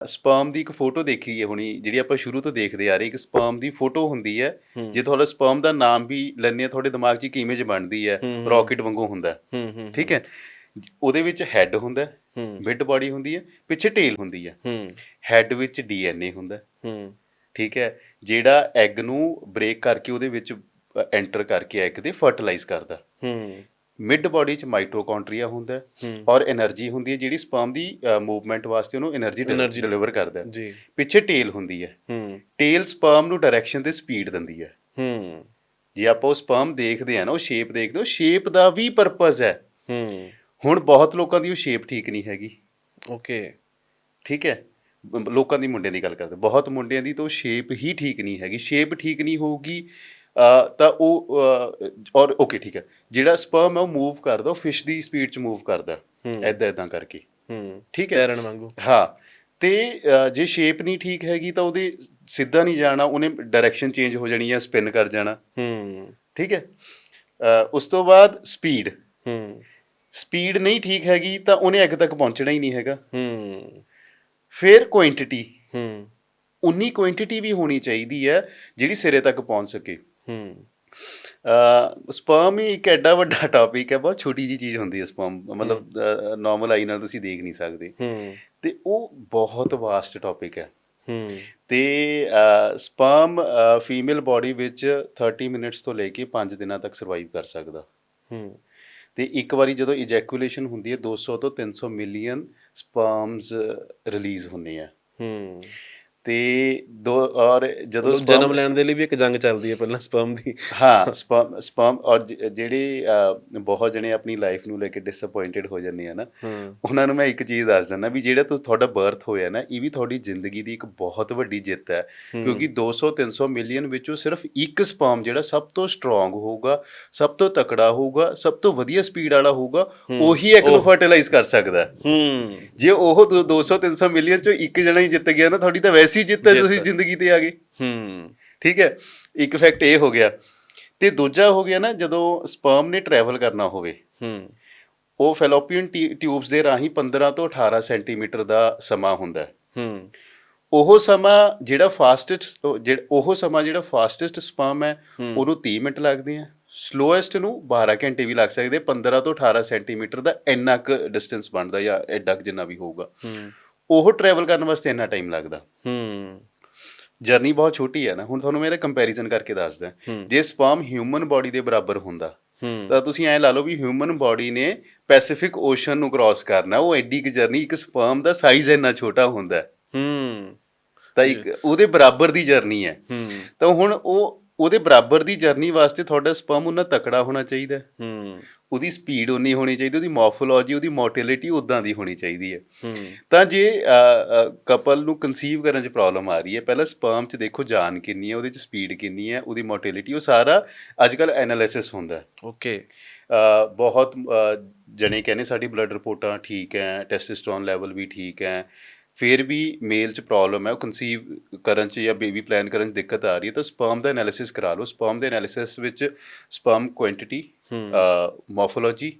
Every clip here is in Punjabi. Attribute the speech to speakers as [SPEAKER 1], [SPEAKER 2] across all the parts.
[SPEAKER 1] ਸਪਰਮ ਦੀ ਇੱਕ ਫੋਟੋ ਦੇਖੀ ਹੈ ਹੁਣੀ ਜਿਹੜੀ ਆਪਾਂ ਸ਼ੁਰੂ ਤੋਂ ਦੇਖਦੇ ਆ ਰਹੇ ਇੱਕ ਸਪਰਮ ਦੀ ਫੋਟੋ ਹੁੰਦੀ ਹੈ ਜੇ ਤੁਹਾਡਾ ਸਪਰਮ ਦਾ ਨਾਮ ਵੀ ਲੈਣੇ ਤੁਹਾਡੇ ਦਿਮਾਗ 'ਚ ਇੱਕ ਇਮੇਜ ਬਣਦੀ ਹੈ। ਰਾਕਟ ਵਾਂਗੂ ਹੁੰਦਾ ਠੀਕ ਹੈ? ਉਹਦੇ ਵਿੱਚ ਹੈੱਡ ਹੁੰਦਾ ਮਿਡ ਬਾਡੀ ਹੁੰਦੀ ਹੈ ਪਿੱਛੇ ਟੇਲ ਹੁੰਦੀ ਹੈ। ਹੈੱਡ ਵਿੱਚ ਡੀਐਨਏ ਹੁੰਦਾ ਠੀਕ ਹੈ? ਜਿਹੜਾ ਐਗ ਨੂੰ ਬ੍ਰੇਕ ਕਰਕੇ ਉਹਦੇ ਵਿੱਚ ਐਂਟਰ ਕਰਕੇ ਐਗ ਦੇ ਫਰਟੀਲਾਈਜ਼ ਕਰਦਾ ਮਿਡ ਬਾਡੀ ਚ ਮਾਈਟੋਕੌਂਡਰੀਆ ਹੁੰਦਾ ਹੈ ਔਰ એનર્ਜੀ ਹੁੰਦੀ ਹੈ ਜਿਹੜੀ ਸਪਰਮ ਦੀ ਮੂਵਮੈਂਟ ਵਾਸਤੇ ਉਹਨੂੰ એનર્ਜੀ ਡਿਲੀਵਰ ਕਰਦਾ ਹੈ। ਪਿੱਛੇ ਟੇਲ ਹੁੰਦੀ ਹੈ। ਟੇਲ ਸਪਰਮ ਨੂੰ ਡਾਇਰੈਕਸ਼ਨ ਤੇ ਸਪੀਡ ਦਿੰਦੀ ਹੈ। ਜੇ ਆਪਾਂ ਉਹ ਸਪਰਮ ਦੇਖਦੇ ਆ ਨਾ ਉਹ ਸ਼ੇਪ ਦੇਖਦੇ ਹੋ ਸ਼ੇਪ ਦਾ ਵੀ ਪਰਪਸ ਹੈ। ਹੁਣ ਬਹੁਤ ਲੋਕਾਂ ਦੀ ਉਹ ਸ਼ੇਪ ਠੀਕ ਨਹੀਂ ਹੈਗੀ।
[SPEAKER 2] ਓਕੇ
[SPEAKER 1] ਠੀਕ ਹੈ? ਲੋਕਾਂ ਦੀ ਮੁੰਡਿਆਂ ਦੀ ਗੱਲ ਕਰਦੇ ਬਹੁਤ ਮੁੰਡਿਆਂ ਦੀ ਤਾਂ ਸ਼ੇਪ ਹੀ ਠੀਕ ਨਹੀਂ ਹੈਗੀ। ਸ਼ੇਪ ਠੀਕ ਨਹੀਂ ਹੋਊਗੀ। ਤਾਂ ਉਹ ਔਰ ਓਕੇ ਠੀਕ ਹੈ। ਜਿਹੜਾ ਸਪਰਮ ਹੈ ਉਹ ਮੂਵ ਕਰਦਾ ਉਹ ਫਿਸ਼ ਦੀ ਸਪੀਡ 'ਚ ਮੂਵ ਕਰਦਾ ਐਦਾਂ ਐਦਾਂ ਕਰਕੇ।
[SPEAKER 2] ਹੂੰ।
[SPEAKER 1] ਠੀਕ ਹੈ।
[SPEAKER 2] ਤੈਰਨ ਵਾਂਗੂ।
[SPEAKER 1] ਹਾਂ। ਤੇ ਜੇ ਸ਼ੇਪ ਨਹੀਂ ਠੀਕ ਹੈਗੀ ਤਾਂ ਉਹਦੇ ਸਿੱਧਾ ਨਹੀਂ ਜਾਣਾ ਉਹਨੇ ਡਾਇਰੈਕਸ਼ਨ ਚੇਂਜ ਹੋ ਜਾਣੀ ਹੈ ਸਪਿਨ ਕਰ ਜਾਣਾ।
[SPEAKER 2] ਹੂੰ।
[SPEAKER 1] ਠੀਕ ਹੈ। ਉਸ ਤੋਂ ਬਾਅਦ ਸਪੀਡ
[SPEAKER 2] ਹੂੰ।
[SPEAKER 1] ਸਪੀਡ ਨਹੀਂ ਠੀਕ ਹੈਗੀ ਤਾਂ ਉਹਨੇ ਅੱਗ ਤੱਕ ਪਹੁੰਚਣਾ ਹੀ ਨਹੀਂ ਹੈਗਾ।
[SPEAKER 2] ਹੂੰ।
[SPEAKER 1] ਫਿਰ ਕੁਆਂਟੀਟੀ
[SPEAKER 2] ਹੂੰ।
[SPEAKER 1] ਉਨੀ ਕੁਆਂਟੀਟੀ ਵੀ ਹੋਣੀ ਚਾਹੀਦੀ ਹੈ ਜਿਹੜੀ ਸਿਰੇ ਤੱਕ ਪਹੁੰਚ ਸਕੇ।
[SPEAKER 2] ਹੂੰ।
[SPEAKER 1] ਸਪਰਮ ਹੀ ਇੱਕ ਐਡਾ ਵੱਡਾ ਟਾਪਿਕ ਹੈ ਬਹੁਤ ਛੋਟੀ ਜੀ ਚੀਜ਼ ਹੁੰਦੀ ਹੈ ਸਪਰਮ ਮਤਲਬ ਨਾਰਮਲ ਆਈ ਨਾਲ ਤੁਸੀਂ ਦੇਖ ਨਹੀਂ ਸਕਦੇ।
[SPEAKER 2] ਹੂੰ।
[SPEAKER 1] ਤੇ ਉਹ ਬਹੁਤ ਵਾਸਟ ਟਾਪਿਕ ਹੈ।
[SPEAKER 2] ਹੂੰ।
[SPEAKER 1] ਤੇ ਸਪਰਮ ਫੀਮੇਲ ਬਾਡੀ ਵਿੱਚ 30 ਮਿੰਟਸ ਤੋਂ ਲੈ ਕੇ 5 ਦਿਨਾਂ ਤੱਕ ਸਰਵਾਈਵ ਕਰ ਸਕਦਾ।
[SPEAKER 2] ਹੂੰ।
[SPEAKER 1] ਤੇ ਇੱਕ ਵਾਰੀ ਜਦੋਂ ਇਜੈਕੂਲੇਸ਼ਨ ਹੁੰਦੀ ਹੈ 200 ਤੋਂ 300 ਮਿਲੀਅਨ ਸਪਰਮਸ ਰਿਲੀਜ਼ ਹੁੰਦੇ ਆ।
[SPEAKER 2] ਹੂੰ।
[SPEAKER 1] ਤੇ ਦੋ ਔਰ ਜਦੋਂ
[SPEAKER 2] ਜਨਮ ਲੈਣ ਦੇ ਲਈ ਵੀ ਇੱਕ ਜੰਗ ਚੱਲਦੀ ਹੈ ਪਹਿਲਾਂ ਸਪਰਮ ਦੀ
[SPEAKER 1] ਹਾਂ ਸਪਰਮ ਸਪਰਮ ਔਰ ਜਿਹੜੇ ਬਹੁਤ ਜਣੇ ਆਪਣੀ ਲਾਈਫ ਨੂੰ ਲੈ ਕੇ ਡਿਸਪਾਇੰਟਡ ਹੋ ਜਾਂਦੇ ਆ ਨਾ ਉਹਨਾਂ ਨੂੰ ਮੈਂ ਇੱਕ ਚੀਜ਼ ਦੱਸ ਦਿੰਦਾ ਵੀ ਜਿਹੜਾ ਤੁ ਤੁਹਾਡਾ ਬਰਥ ਹੋਇਆ ਨਾ ਇਹ ਵੀ ਤੁਹਾਡੀ ਜ਼ਿੰਦਗੀ ਦੀ ਇੱਕ ਬਹੁਤ ਵੱਡੀ ਜਿੱਤ ਹੈ। ਕਿਉਂਕਿ 200 300 ਮਿਲੀਅਨ ਵਿੱਚੋਂ ਸਿਰਫ ਇੱਕ ਸਪਰਮ ਜਿਹੜਾ ਸਭ ਤੋਂ ਸਟਰੋਂਗ ਹੋਊਗਾ ਸਭ ਤੋਂ ਤਕੜਾ ਹੋਊਗਾ ਸਭ ਤੋਂ ਵਧੀਆ ਸਪੀਡ ਵਾਲਾ ਹੋਊਗਾ। ਉਹੀ ਇੱਕ ਨੂੰ। ਫਰਟੀਲਾਈਜ਼ ਕਰ ਸਕਦਾ ਜੇ ਉਹ 200 300 ਮਿਲੀਅਨ ਚੋਂ ਇੱਕ ਜਣਾ ਹੀ ਜਿੱਤ ਗਿਆ ਨਾ ਤੁਹਾਡੀ ਤਾਂ ਵੈਸੀ ਜਿੱਤ ਹੈ ਤੁਸੀਂ। ਜ਼ਿੰਦਗੀ ਤੇ ਆ ਗਏ
[SPEAKER 2] ਹੂੰ।
[SPEAKER 1] ਠੀਕ ਹੈ? ਇੱਕ ਫੈਕਟ ਇਹ ਹੋ ਗਿਆ। ਤੇ ਦੂਜਾ ਹੋ ਗਿਆ ਨਾ ਜਦੋਂ ਸਪਰਮ ਨੇ ਟਰੈਵਲ ਕਰਨਾ ਹੋਵੇ
[SPEAKER 2] ਹੂੰ।
[SPEAKER 1] ਉਹ ਫੈਲੋਪੀਅਨ ਟਿਊਬਸ ਦੇ ਰਾਹੀਂ 15 ਤੋਂ 18 ਸੈਂਟੀਮੀਟਰ ਦਾ ਸਮਾਂ ਹੁੰਦਾ ਹੈ।
[SPEAKER 2] ਹੂੰ।
[SPEAKER 1] ਉਹ ਸਮਾਂ ਜਿਹੜਾ ਫਾਸਟੈਸਟ ਉਹ ਸਮਾਂ ਜਿਹੜਾ ਫਾਸਟੈਸਟ ਸਪਰਮ ਹੈ। ਉਹਨੂੰ 30 ਮਿੰਟ ਲੱਗਦੇ ਆ। ਸਲੋਐਸਟ ਨੂੰ 12 ਘੰਟੇ ਵੀ ਲੱਗ ਸਕਦੇ 15 ਤੋਂ 18 ਸੈਂਟੀਮੀਟਰ ਦਾ ਇੰਨਾ ਕੁ ਡਿਸਟੈਂਸ ਬਣਦਾ ਜਾਂ ਐਡਾ ਜਿੰਨਾ ਵੀ ਹੋਊਗਾ।
[SPEAKER 2] ਹੂੰ।
[SPEAKER 1] ਉਹ ਟਰੈਵਲ ਕਰਨ ਵਾਸਤੇ ਇੰਨਾ ਟਾਈਮ ਲੱਗਦਾ।
[SPEAKER 2] ਹੂੰ।
[SPEAKER 1] ਜਰਨੀ ਬਹੁਤ ਛੋਟੀ ਹੈ ਨਾ। ਹੁਣ ਤੁਹਾਨੂੰ ਮੈਂ ਇਹਦਾ ਕੰਪੈਰੀਜ਼ਨ ਕਰਕੇ ਦੱਸਦਾ। ਜੇ ਸਪਰਮ ਹਿਊਮਨ ਬਾਡੀ ਦੇ ਬਰਾਬਰ ਹੁੰਦਾ ਤਾਂ ਤੁਸੀਂ ਐਂ ਲਾ ਲਓ ਵੀ ਹਿਊਮਨ ਬਾਡੀ ਨੇ ਪੈਸੀਫਿਕ ਓਸ਼ਨ ਨੂੰ ਕ੍ਰਾਸ ਕਰਨਾ। ਉਹ ਐਡੀ ਕਿ ਜਰਨੀ ਇੱਕ ਸਪਰਮ ਦਾ ਸਾਈਜ਼ ਇੰਨਾ ਛੋਟਾ ਹੁੰਦਾ ਹੈ।
[SPEAKER 2] ਹੂੰ।
[SPEAKER 1] ਤਾਂ ਇੱਕ ਉਹਦੇ ਬਰਾਬਰ ਦੀ ਜਰਨੀ ਹੈ।
[SPEAKER 2] ਹੂੰ।
[SPEAKER 1] ਤਾਂ ਹੁਣ ਉਹ ਉਹਦੇ ਬਰਾਬਰ ਦੀ ਜਰਨੀ ਵਾਸਤੇ ਤੁਹਾਡਾ ਸਪਰਮ ਉਹਨਾਂ ਤਕੜਾ ਹੋਣਾ ਚਾਹੀਦਾ ਹੈ। ਉਹਦੀ ਸਪੀਡ ਉਨੀ ਹੋਣੀ ਚਾਹੀਦੀ ਉਹਦੀ ਮੋਰਫੋਲੋਜੀ ਉਹਦੀ ਮੋਟਿਲਿਟੀ ਉਦਾਂ ਦੀ ਹੋਣੀ ਚਾਹੀਦੀ ਹੈ। ਤਾਂ ਜੇ ਕਪਲ ਨੂੰ ਕਨਸੀਵ ਕਰਨ 'ਚ ਪ੍ਰੋਬਲਮ ਆ ਰਹੀ ਹੈ ਪਹਿਲਾਂ ਸਪਰਮ 'ਚ ਦੇਖੋ ਜਾਨ ਕਿੰਨੀ ਹੈ ਉਹਦੇ 'ਚ ਸਪੀਡ ਕਿੰਨੀ ਹੈ ਉਹਦੀ ਮੋਟਿਲਿਟੀ ਉਹ ਸਾਰਾ ਅੱਜ ਕੱਲ ਐਨਾਲਿਸਿਸ ਹੁੰਦਾ
[SPEAKER 2] ਓਕੇ
[SPEAKER 1] ਬਹੁਤ ਜਣੇ ਕਹਿੰਦੇ ਸਾਡੀ ਬਲੱਡ ਰਿਪੋਰਟਾਂ ਠੀਕ ਹੈ ਟੈਸਟੋਸਟਰੋਨ ਲੈਵਲ ਵੀ ਠੀਕ ਹੈ ਫਿਰ ਵੀ ਮੇਲ 'ਚ ਪ੍ਰੋਬਲਮ ਹੈ ਉਹ ਕਨਸੀਵ ਕਰਨ 'ਚ ਜਾਂ ਬੇਬੀ ਪਲਾਨ ਕਰਨ 'ਚ ਦਿੱਕਤ ਆ ਰਹੀ ਹੈ ਤਾਂ ਸਪਰਮ ਦਾ ਐਨਾਲਿਸਿਸ ਕਰਾ ਲਓ। ਸਪਰਮ ਦੇ ਐਨਾਲਿਸਿਸ ਵਿੱਚ sperm quantity morphology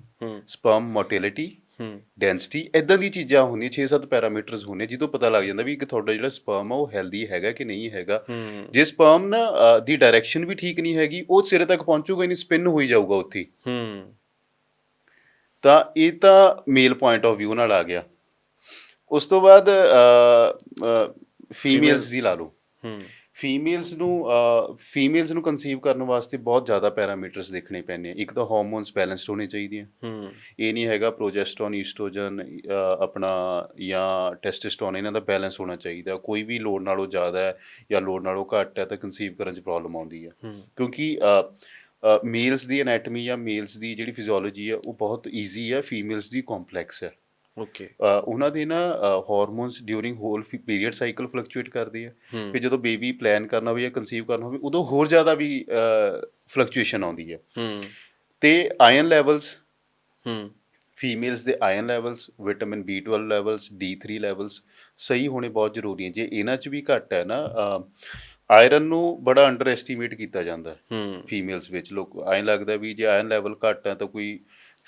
[SPEAKER 1] sperm motility
[SPEAKER 2] ਹੂੰ।
[SPEAKER 1] ਡੈਂਸਿਟੀ ਇਦਾਂ ਦੀ ਚੀਜ਼ਾਂ ਹੁੰਦੀਆਂ 6-7 ਪੈਰਾਮੀਟਰਸ ਹੁੰਦੇ ਜਿਹਦੋਂ ਪਤਾ ਲੱਗ ਜਾਂਦਾ ਵੀ ਕਿ ਤੁਹਾਡਾ ਜਿਹੜਾ ਸਪਰਮ ਆ ਉਹ ਹੈਲਦੀ ਹੈਗਾ ਕਿ ਨਹੀਂ ਹੈਗਾ। ਜੇ ਸਪਰਮ ਨਾ ਦੀ ਡਾਇਰੈਕਸ਼ਨ ਵੀ ਠੀਕ ਨਹੀਂ ਹੈਗੀ ਉਹ ਸਿਰੇ ਤੱਕ ਪਹੁੰਚੂਗਾ ਹੀ ਨਹੀਂ ਸਪਿਨ ਹੋਈ ਜਾਊਗਾ ਉੱਥੇ। ਤਾਂ ਇਹ ਤਾਂ ਮੇਲ ਪੁਆਇੰਟ ਆਫ View ਨਾਲ ਆ ਗਿਆ। ਉਸ ਤੋਂ ਬਾਅਦ ਫੀਮੇਲਸ ਦੀ ਲਾ ਲਓ।
[SPEAKER 2] ਹੂੰ।
[SPEAKER 1] ਫੀਮੇਲਸ ਨੂੰ ਫੀਮੇਲਸ ਨੂੰ ਕਨਸੀਵ ਕਰਨ ਵਾਸਤੇ ਬਹੁਤ ਜ਼ਿਆਦਾ ਪੈਰਾਮੀਟਰਸ ਦੇਖਣੇ ਪੈਣੇ ਆ। ਇੱਕ ਤਾਂ ਹਾਰਮੋਨਸ ਬੈਲੈਂਸਡ ਹੋਣੇ ਚਾਹੀਦੇ ਆ।
[SPEAKER 2] ਹੂੰ।
[SPEAKER 1] ਇਹ ਨਹੀਂ ਹੈਗਾ ਪ੍ਰੋਜੈਸਟਰੋਨ ਈਸਟ੍ਰੋਜਨ ਆਪਣਾ ਜਾਂ ਟੈਸਟੋਸਟਰੋਨ ਇਹਨਾਂ ਦਾ ਬੈਲੈਂਸ ਹੋਣਾ ਚਾਹੀਦਾ। ਕੋਈ ਵੀ ਲੋਡ ਨਾਲੋਂ ਜ਼ਿਆਦਾ ਹੈ ਜਾਂ ਲੋਡ ਨਾਲੋਂ ਘੱਟ ਹੈ ਤਾਂ ਕਨਸੀਵ ਕਰਨ 'ਚ ਪ੍ਰੋਬਲਮ ਆਉਂਦੀ ਹੈ
[SPEAKER 2] ਹੂੰ।
[SPEAKER 1] ਕਿਉਂਕਿ ਮੇਲਸ ਦੀ ਐਨਾਟਮੀ ਜਾਂ ਮੇਲਸ ਦੀ ਜਿਹੜੀ ਫਿਜ਼ੀਓਲੋਜੀ ਹੈ ਉਹ ਬਹੁਤ ਈਜ਼ੀ ਹੈ ਫੀਮੇਲਸ ਦੀ ਕੰਪਲੈਕਸ ਹੈ
[SPEAKER 2] ਓਕੇ
[SPEAKER 1] ਉਹਨਾਂ ਦੇ ਨਾ hormones during whole period cycle fluctuate ਕਰਦੇ
[SPEAKER 2] ਹੂੰ।
[SPEAKER 1] ਫਿਰ ਜਦੋਂ ਬੇਬੀ ਪਲਾਨ ਕਰਨਾ ਹੋਵੇ ਜਾਂ ਕਨਸੀਵ ਕਰਨਾ ਹੋਵੇ ਉਦੋਂ ਹੋਰ ਜ਼ਿਆਦਾ ਵੀ ਫਲਕਚੁਏਸ਼ਨ ਆਉਂਦੀ ਹੈ। ਤੇ ਆਇਰਨ ਲੈਵਲਸ
[SPEAKER 2] ਹੂੰ।
[SPEAKER 1] ਫੀਮੇਲਸ ਦੇ iron levels vitamin B12 levels D3 levels ਸਹੀ ਹੋਣੇ ਬਹੁਤ ਜ਼ਰੂਰੀ ਹੈ। ਜੇ ਇਹਨਾਂ 'ਚ ਵੀ ਘੱਟ ਹੈ ਨਾ ਆਇਰਨ ਨੂੰ ਬੜਾ ਅੰਡਰ ਐਸਟੀਮੇਟ ਕੀਤਾ ਜਾਂਦਾ ਹੈ। ਫੀਮੇਲਸ ਵਿੱਚ ਲੋਕ ਐਂ ਲੱਗਦਾ ਵੀ ਜੇ ਆਇਰਨ ਲੈਵਲ ਘੱਟ ਹੈ ਤਾਂ ਕੋਈ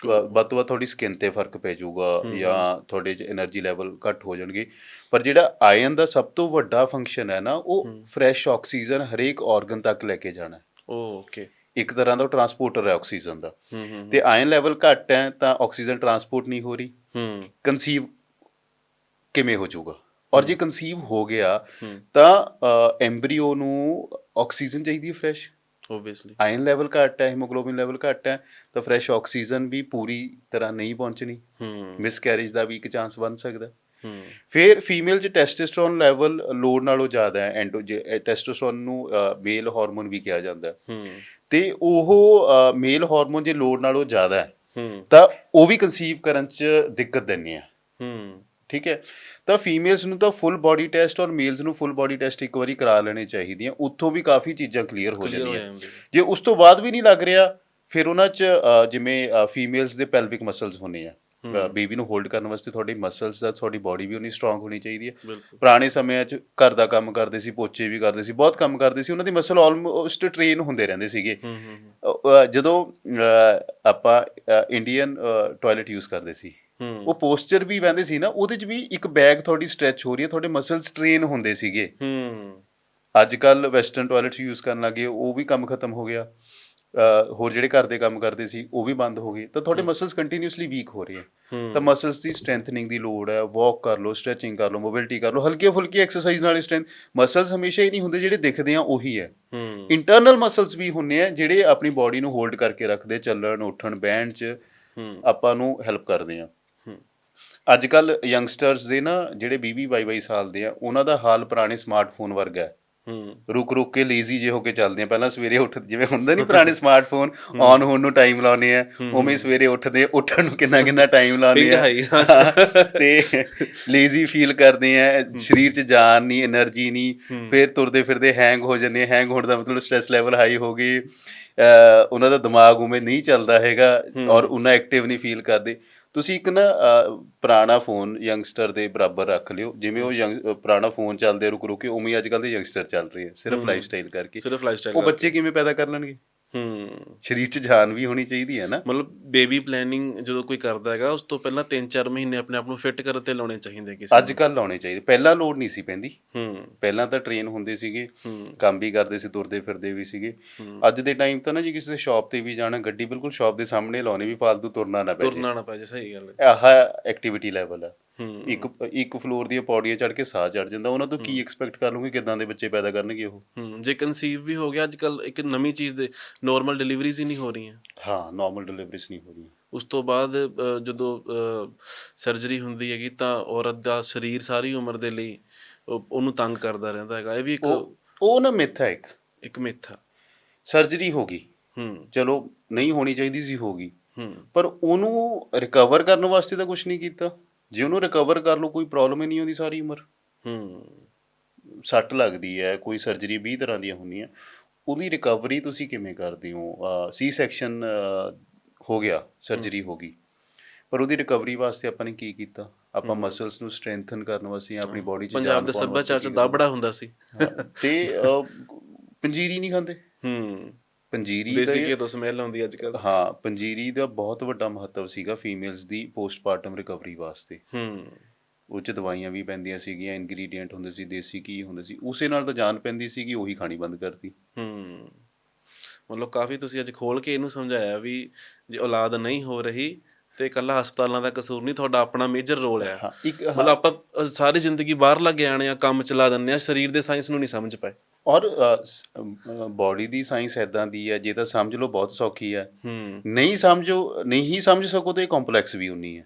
[SPEAKER 1] ਵੱਧ ਤੋਂ ਵੱਧ ਤੁਹਾਡੀ ਸਕਿਨ ਤੇ ਫ਼ਰਕ ਪੈ ਜਾਊਗਾ ਜਾਂ ਤੁਹਾਡੇ ਚ એનર્ਜੀ ਲੈਵਲ ਘੱਟ ਹੋ ਜਾਣਗੇ। ਪਰ ਜਿਹੜਾ ਆਇਨ ਦਾ ਸਭ ਤੋਂ ਵੱਡਾ ਫੰਕਸ਼ਨ ਹੈ ਨਾ ਉਹ ਫਰੈਸ਼ ਆਕਸੀਜਨ ਹਰੇਕ ਆਰਗਨ ਤੱਕ ਲੈ ਕੇ ਜਾਣਾ
[SPEAKER 2] ਓਕੇ
[SPEAKER 1] ਇੱਕ ਤਰ੍ਹਾਂ ਦਾ ਟਰਾਂਸਪੋਰਟਰ ਹੈ ਆਕਸੀਜਨ ਦਾ। ਤੇ ਆਇਨ ਲੈਵਲ ਘੱਟ ਹੈ ਤਾਂ ਆਕਸੀਜਨ ਟਰਾਂਸਪੋਰਟ ਨਹੀਂ ਹੋ ਰਹੀ।
[SPEAKER 2] ਹੂੰ।
[SPEAKER 1] ਕਨਸੀਵ ਕਿਵੇਂ ਹੋ ਜਾਊਗਾ? ਔਰ ਜੇ ਕਨਸੀਵ ਹੋ ਗਿਆ ਤਾਂ ਐਮਬਰੀਓ ਨੂੰ ਆਕਸੀਜਨ ਚਾਹੀਦੀ ਹੈ ਫਰੈਸ਼
[SPEAKER 2] ਓਬਵੀਅਸਲੀ
[SPEAKER 1] ਆਇਰਨ ਲੈਵਲ ਘੱਟ ਹੈ ਹੀਮੋਗਲੋਬਿਨ ਲੈਵਲ ਘੱਟ ਹੈ ਤਾਂ ਫਰੈਸ਼ ਆਕਸੀਜਨ ਵੀ ਪੂਰੀ ਤਰ੍ਹਾਂ ਨਹੀਂ ਪਹੁੰਚਣੀ।
[SPEAKER 2] ਹੂੰ।
[SPEAKER 1] ਮਿਸਕੈਰੇਜ ਦਾ ਵੀ ਇੱਕ ਚਾਂਸ ਬਣ ਸਕਦਾ। ਫਿਰ ਫੀਮੇਲ 'ਚ ਟੈਸਟੋਸਟੇਰੋਨ ਲੈਵਲ ਲੋਡ ਨਾਲੋਂ ਜ਼ਿਆਦਾ ਹੈ ਐਂਡੋ ਟੈਸਟੋਸਟੇਰੋਨ ਨੂੰ ਮੇਲ ਹਾਰਮੋਨ ਵੀ ਕਿਹਾ ਜਾਂਦਾ ਹੈ।
[SPEAKER 2] ਹੂੰ।
[SPEAKER 1] ਤੇ ਉਹ ਮੇਲ ਹਾਰਮੋਨ ਜੇ ਲੋਡ ਨਾਲੋਂ ਜ਼ਿਆਦਾ ਹੈ
[SPEAKER 2] ਹੂੰ।
[SPEAKER 1] ਤਾਂ ਉਹ ਵੀ ਕਨਸੀਵ ਕਰਨ 'ਚ ਦਿੱਕਤ ਦਿੰਦੇ ਆ।
[SPEAKER 2] ਹੂੰ।
[SPEAKER 1] ਠੀਕ ਹੈ? ਤਾਂ ਫੀਮੇਲਸ ਨੂੰ ਤਾਂ ਫੁੱਲ ਬਾਡੀ ਟੈਸਟ ਔਰ ਮੇਲਸ ਨੂੰ ਫੁੱਲ ਬਾਡੀ ਟੈਸਟ ਇੱਕ ਵਾਰੀ ਕਰਾ ਲੈਣੇ ਚਾਹੀਦੀਆਂ। ਉੱਥੋਂ ਵੀ ਕਾਫੀ ਚੀਜ਼ਾਂ ਕਲੀਅਰ ਹੋ ਜਾਂਦੀਆਂ।
[SPEAKER 2] ਜਾਂਦੀ
[SPEAKER 1] ਜੇ ਉਸ ਤੋਂ ਬਾਅਦ ਵੀ ਨਹੀਂ ਲੱਗ ਰਿਹਾ ਫਿਰ ਉਹਨਾਂ 'ਚ ਜਿਵੇਂ ਫੀਮੇਲਸ ਦੇ ਪੈਲਵਿਕ ਮਸਲਸ ਹੁੰਦੇ ਆ। ਬੇਬੀ ਨੂੰ ਹੋਲਡ ਕਰਨ ਵਾਸਤੇ ਤੁਹਾਡੀ ਮਸਲਸ ਦਾ ਤੁਹਾਡੀ ਬਾਡੀ ਵੀ ਉਨੀ ਸਟਰੋਂਗ ਹੋਣੀ ਚਾਹੀਦੀ ਹੈ। ਪੁਰਾਣੇ ਸਮਿਆਂ 'ਚ ਘਰ ਦਾ ਕੰਮ ਕਰਦੇ ਸੀ ਪੋਚੇ ਵੀ ਕਰਦੇ ਸੀ ਬਹੁਤ ਕੰਮ ਕਰਦੇ ਸੀ। ਉਹਨਾਂ ਦੀ ਮਸਲ ਆਲਮੋਸਟ ਟ੍ਰੇਨ ਹੁੰਦੇ ਰਹਿੰਦੇ ਸੀਗੇ। ਜਦੋਂ ਆਪਾਂ ਇੰਡੀਅਨ ਟਾਇਲਟ ਯੂਜ਼ ਕਰਦੇ ਸੀ ਉਹ ਪੋਸਚਰ ਵੀ ਵਹਿੰਦੇ ਸੀ ਨਾ ਉਹਦੇ 'ਚ ਵੀ ਇੱਕ ਬੈਗ ਤੁਹਾਡੀ ਸਟ੍ਰੈਚ ਹੋ ਰਹੀ ਹੈ ਤੁਹਾਡੇ ਮਸਲ ਸਟ੍ਰੇਨ ਹੁੰਦੇ ਸੀਗੇ।
[SPEAKER 2] ਹੂੰ।
[SPEAKER 1] ਅੱਜ ਕੱਲ ਵੈਸਟਰਨ ਟਾਇਲਟਸ ਯੂਜ਼ ਕਰਨ ਲੱਗੇ ਉਹ ਵੀ ਕੰਮ ਖਤਮ ਹੋ ਗਿਆ। ਹੋਰ ਜਿਹੜੇ ਘਰ ਦੇ ਕੰਮ ਕਰਦੇ ਸੀ ਉਹ ਵੀ ਬੰਦ ਹੋ ਗਏ। ਤਾਂ ਤੁਹਾਡੇ ਮਸਲਸ ਕੰਟੀਨਿਊਸਲੀ ਵੀਕ ਹੋ ਰਹੇ ਹੈ।
[SPEAKER 2] ਹੂੰ।
[SPEAKER 1] ਤਾਂ ਮਸਲਸ ਦੀ ਸਟਰੈਂਥਨਿੰਗ ਦੀ ਲੋੜ ਹੈ ਵਾਕ ਕਰ ਲਓ ਸਟ੍ਰੈਚਿੰਗ ਕਰ ਲਓ ਮੋਬਿਲਿਟੀ ਕਰ ਲਓ ਹਲਕੀ ਫੁਲਕੀ ਐਕਸਰਸਾਈਜ਼ ਨਾਲ ਸਟਰੈਂਥ ਮਸਲਸ ਹਮੇਸ਼ਾ ਹੀ ਨਹੀਂ ਹੁੰਦੇ ਜਿਹੜੇ ਦਿਖਦੇ ਆ ਉਹੀ ਹੈ। ਇੰਟਰਨਲ ਮਸਲਸ ਵੀ ਹੁੰਦੇ ਆ ਜਿਹੜੇ ਆਪਣੀ ਬਾਡੀ ਨੂੰ ਹੋਲਡ ਕਰਕੇ ਰੱਖਦੇ ਚੱਲਣ ਉੱਠਣ ਬਹਿਣ 'ਚ ਆਪਾਂ ਨੂੰ ਹੈਲਪ ਕਰਦੇ ਆ। ਅੱਜ ਕੱਲ ਯੰਗਸਟਰਸ ਦੇ ਨਾ ਜਿਹੜੇ 20 22 ਸਾਲ ਦੇ ਆ ਉਹਨਾਂ ਦਾ ਹਾਲ ਪੁਰਾਣੇ ਸਮਾਰਟਫੋਨ ਵਰਗਾ ਹੂੰ। ਰੁਕ ਰੁਕ ਕੇ ਲੇਜ਼ੀ ਜੇ ਹੋ ਕੇ ਚੱਲਦੇ ਆ। ਪਹਿਲਾਂ ਸਵੇਰੇ ਉੱਠ ਜਿਵੇਂ ਹੁੰਦਾ ਨਹੀਂ ਪੁਰਾਣੇ ਸਮਾਰਟਫੋਨ ਔਨ ਹੋਣ ਨੂੰ ਟਾਈਮ ਲਾਉਨੇ ਆ ਉਵੇਂ ਸਵੇਰੇ ਉੱਠਦੇ ਉੱਠਣ ਨੂੰ ਕਿੰਨਾ ਕਿੰਨਾ ਟਾਈਮ ਲਾਉਨੇ ਆ। ਤੇ ਲੇਜ਼ੀ ਫੀਲ ਕਰਦੇ ਆ ਸਰੀਰ 'ਚ ਜਾਨ ਨਹੀਂ એનર્ਜੀ ਨਹੀਂ ਫਿਰ ਤੁਰਦੇ ਫਿਰਦੇ ਹੈਂਗ ਹੋ ਜੰਨੇ ਹੈਂਗ ਹੋਣ ਦਾ ਮਤਲਬ ਸਟ्रेस ਲੈਵਲ ਹਾਈ ਹੋ ਗਈ। ਉਹਨਾਂ ਦਾ ਦਿਮਾਗ ਉਵੇਂ ਨਹੀਂ ਚੱਲਦਾ ਹੈਗਾ ਔਰ ਉਹਨਾਂ ਐਕਟਿਵ ਨਹੀਂ ਫੀਲ ਕਰਦੇ। ਤੁਸੀਂ ਇੱਕ ਨਾ ਅ, ਪੁਰਾਣਾ ਫੋਨ ਯੰਗਸਟਰ ਦੇ ਬਰਾਬਰ ਰੱਖ ਲਿਓ। ਜਿਵੇਂ ਉਹ ਅ, ਪੁਰਾਣਾ ਫੋਨ ਚੱਲਦੇ ਰੁਕ ਰੁਕ ਕੇ ਉਵੇਂ ਅੱਜ ਕੱਲ ਦੇ ਯੰਗਸਟਰ ਚੱਲ ਰਹੇ ਸਿਰਫ ਲਾਈਫ ਸਟਾਈਲ ਕਰਕੇ।
[SPEAKER 2] ਸਿਰਫ ਲਾਈਫ
[SPEAKER 1] ਉਹ ਬੱਚੇ ਕਿਵੇਂ ਪੈਦਾ ਕਰ ਲੈਣਗੇ?
[SPEAKER 2] ਹੂੰ।
[SPEAKER 1] ਸਰੀਰ 'ਚ ਜਾਨ ਵੀ ਹੋਣੀ ਚਾਹੀਦੀ ਹੈ ਨਾ।
[SPEAKER 2] ਮਤਲਬ ਬੇਬੀ ਪਲੈਨਿੰਗ ਜਦੋਂ ਕੋਈ ਕਰਦਾ ਹੈਗਾ ਉਸ ਤੋਂ ਪਹਿਲਾਂ 3-4 ਮਹੀਨੇ ਆਪਣੇ ਆਪ ਨੂੰ ਫਿੱਟ ਕਰਨ ਤੇ ਲਾਉਣੇ ਚਾਹੀਦੇ ਕਿਸੇ
[SPEAKER 1] ਅੱਜ ਕੱਲ ਲਾਉਣੇ ਚਾਹੀਦੇ। ਪਹਿਲਾਂ ਲੋਡ ਨਹੀਂ ਸੀ ਪੈਂਦੀ।
[SPEAKER 2] ਹੂੰ।
[SPEAKER 1] ਪਹਿਲਾਂ ਤਾਂ ਟ੍ਰੇਨ ਹੁੰਦੇ ਸੀਗੇ ਕੰਮ ਵੀ ਕਰਦੇ ਸੀ ਤੁਰਦੇ ਫਿਰਦੇ ਵੀ ਸੀਗੇ। ਅੱਜ ਦੇ ਟਾਈਮ ਤਾਂ ਨਾ ਜੀ ਕਿਸੇ ਦੇ ਸ਼ਾਪ ਤੇ ਵੀ ਜਾਣਾ ਗੱਡੀ ਬਿਲਕੁਲ ਸ਼ਾਪ ਦੇ ਸਾਹਮਣੇ ਲਾਉਣੀ ਵੀ ਫालतू ਤੁਰਨਾ ਨਾ ਪੈ
[SPEAKER 2] ਤੁਰਨਾ ਨਾ ਪੈ ਜੇ ਸਹੀ ਗੱਲ ਹੈ।
[SPEAKER 1] ਆਹ ਐਕਟੀਵਿਟੀ ਲੈਵਲ ਹੂੰ ਇੱਕ ਇੱਕ ਫਲੋਰ ਦੀਆਂ ਪੌੜੀਆਂ ਚੜ੍ਹ ਕੇ ਸਾਹ ਚੜ ਜਾਂਦਾ। ਉਹਨਾਂ ਤੋਂ ਕੀ ਐਕਸਪੈਕਟ ਕਰ ਲੂੰਗੇ ਕਿਦਾਂ ਦੇ ਬੱਚੇ ਪੈਦਾ ਕਰਨਗੇ ਉਹ?
[SPEAKER 2] ਜੇ ਕਨਸੀਵ ਵੀ ਹੋ ਗਿਆ ਅੱਜ ਕੱਲ ਇੱਕ ਨਵੀਂ ਚੀਜ਼ ਦੇ ਨਾਰਮਲ ਡਿਲੀਵਰੀਜ਼ ਹੀ ਨਹੀਂ ਹੋ ਰਹੀਆਂ।
[SPEAKER 1] ਹਾਂ ਨਾਰਮਲ ਡਿਲੀਵਰੀਜ਼ ਨਹੀਂ ਹੋ ਰਹੀਆਂ।
[SPEAKER 2] ਉਸ ਤੋਂ ਬਾਅਦ ਜਦੋਂ ਸਰਜਰੀ ਹੁੰਦੀ ਹੈਗੀ ਤਾਂ ਔਰਤ ਦਾ ਸਰੀਰ ਸਾਰੀ ਉਮਰ ਦੇ ਲਈ ਉਹ- ਉਹਨੂੰ ਤੰਗ ਕਰਦਾ ਰਹਿੰਦਾ ਹੈਗਾ। ਇਹ ਵੀ ਇੱਕ
[SPEAKER 1] ਉਹ ਨਾ ਮਿੱਥ ਹੈ ਇੱਕ।
[SPEAKER 2] ਇੱਕ ਮਿੱਥ
[SPEAKER 1] ਸਰਜਰੀ ਹੋ ਗਈ।
[SPEAKER 2] ਹੂੰ।
[SPEAKER 1] ਚਲੋ ਨਹੀਂ ਹੋਣੀ ਚਾਹੀਦੀ ਸੀ ਹੋ ਗਈ।
[SPEAKER 2] ਹੂੰ।
[SPEAKER 1] ਪਰ ਉਹਨੂੰ ਰਿਕਵਰ ਕਰਨ ਵਾਸਤੇ ਤਾਂ ਕੁਝ ਨਹੀਂ ਕੀਤਾ। ਜੇ ਉਹਨੂੰ ਰਿਕਵਰ ਕਰ ਲਓ ਕੋਈ ਪ੍ਰੋਬਲਮ ਹੀ ਨਹੀਂ ਆਉਂਦੀ ਸਾਰੀ ਉਮਰ।
[SPEAKER 2] ਹੂੰ।
[SPEAKER 1] ਸੱਟ ਲੱਗਦੀ ਹੈ ਕੋਈ ਸਰਜਰੀ 20 ਤਰ੍ਹਾਂ ਦੀਆਂ ਹੁੰਦੀਆਂ। ਉਹਦੀ ਰਿਕਵਰੀ ਤੁਸੀਂ ਕਿਵੇਂ ਕਰਦੇ ਹੋ? ਸੀ ਸੈਕਸ਼ਨ ਹੋ ਗਿਆ ਸਰਜਰੀ ਹੋ। ਗਈ। ਪਰ ਉਹਦੀ ਰਿਕਵਰੀ ਵਾਸਤੇ ਆਪਾਂ ਨੇ ਕੀ ਕੀਤਾ? ਆਪਾਂ ਮਸਲਸ ਨੂੰ ਸਟਰੈਂਥਨ ਕਰਨ ਵਾਸਤੇ ਆਪਣੀ ਬਾਡੀ 'ਚ
[SPEAKER 2] ਪੰਜਾਬ ਦੇ ਸੱਭਿਆਚਾਰ ਚ ਦਾਬੜਾ ਹੁੰਦਾ ਸੀ।
[SPEAKER 1] ਤੇ ਪੰਜੀਰੀ ਨਹੀਂ ਖਾਂਦੇ?
[SPEAKER 2] ਹੂੰ।
[SPEAKER 1] ਪੰਜੀਰੀ
[SPEAKER 2] ਦੇਸੀ ਘੀ ਤੋਂ ਸਮੈਲ ਆਉਂਦੀ ਅੱਜ ਕੱਲ
[SPEAKER 1] ਹਾਂ ਪੰਜੀਰੀ ਦਾ ਬਹੁਤ ਵੱਡਾ ਮਹੱਤਵ ਸੀਗਾ ਫੀਮੇਲਸ ਦੀ ਪੋਸਟਮਾਰਟਮ ਰਿਕਵਰੀ ਵਾਸਤੇ।
[SPEAKER 2] ਹੂੰ।
[SPEAKER 1] ਉਹ 'ਚ ਦਵਾਈਆਂ ਵੀ ਪੈਂਦੀਆਂ ਸੀਗੀਆਂ ਇਨਗਰੀਡੀਐਂਟ ਹੁੰਦੇ ਸੀ ਦੇਸੀ ਘੀ ਹੁੰਦੇ ਸੀ ਉਸੇ ਨਾਲ ਤਾਂ ਜਾਨ ਪੈਂਦੀ ਸੀਗੀ ਉਹੀ ਖਾਣੀ ਬੰਦ ਕਰਤੀ।
[SPEAKER 2] ਹੂੰ। ਮਤਲਬ ਕਾਫੀ ਤੁਸੀਂ ਅੱਜ ਖੋਲ ਕੇ ਇਹਨੂੰ ਸਮਝਾਇਆ ਵੀ ਜੇ ਔਲਾਦ ਨਹੀਂ ਹੋ ਰਹੀ ਤੇ ਇਕੱਲਾ ਹਸਪਤਾਲਾਂ ਦਾ ਕਸੂਰ ਨਹੀਂ ਤੁਹਾਡਾ ਆਪਣਾ ਮੇਜਰ ਰੋਲ ਹੈ ਮਤਲਬ ਆਪਾਂ ਸਾਰੀ ਜ਼ਿੰਦਗੀ ਬਾਹਰ ਲੱਗੇ ਆਣੇ ਆ ਕੰਮ ਚਲਾ ਦਿੰਦੇ ਆ ਸਰੀਰ ਦੇ ਸਾਇੰਸ ਨੂੰ ਨਹੀਂ ਸਮਝ ਪਾਏ।
[SPEAKER 1] ਔਰ ਬਾਡੀ ਦੀ ਸਾਇੰਸ ਐਦਾਂ ਦੀ ਹੈ ਜੇ ਤਾਂ ਸਮਝ ਲਓ ਬਹੁਤ ਸੌਖੀ ਹੈ।
[SPEAKER 2] ਹੂੰ।
[SPEAKER 1] ਨਹੀਂ ਸਮਝੋ ਨਹੀਂ ਸਮਝ ਸਕੋ ਤਾਂ ਇਹ ਕੰਪਲੈਕਸ ਵੀ ਉਨੀ ਹੈ।